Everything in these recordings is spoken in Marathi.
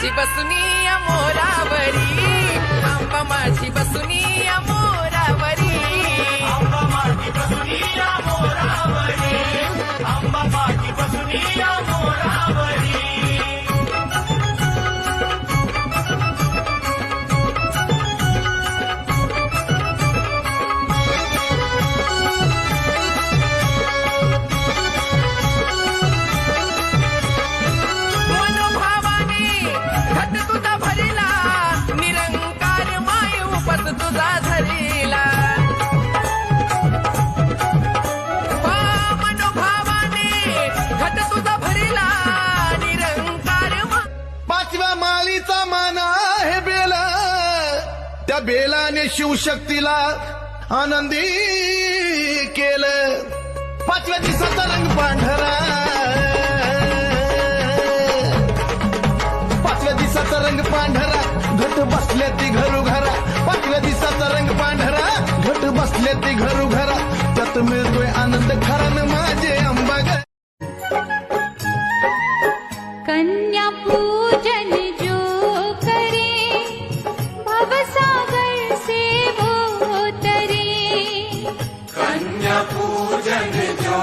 बसुनी मोरावरी तुझा धरिला मनोभावाने घट तुझा भरिला. निरंकार पाचव्या माळीचा माना त्या बेलाने शिवशक्तीला आनंदी केलं. पाचव्या दिवसाचा रंग पांढरा. पाचव्या दिवसाचा रंग पांढरा. घट बसल्या ती बसले ती घरू घरा त्यात मिळतोय आनंद खरा न माझे अंबाग कन्या पूजन जो करे भवसागर से वो तरे कन्या पूजन जो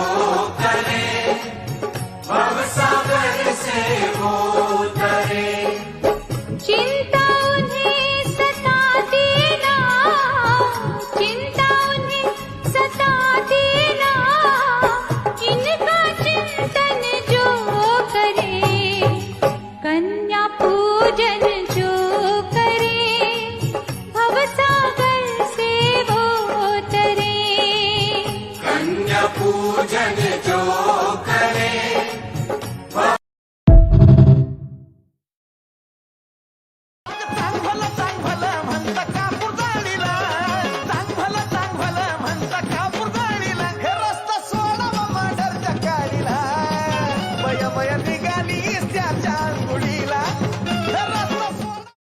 सोडा मग डरच्या कालीला बया बया निघाली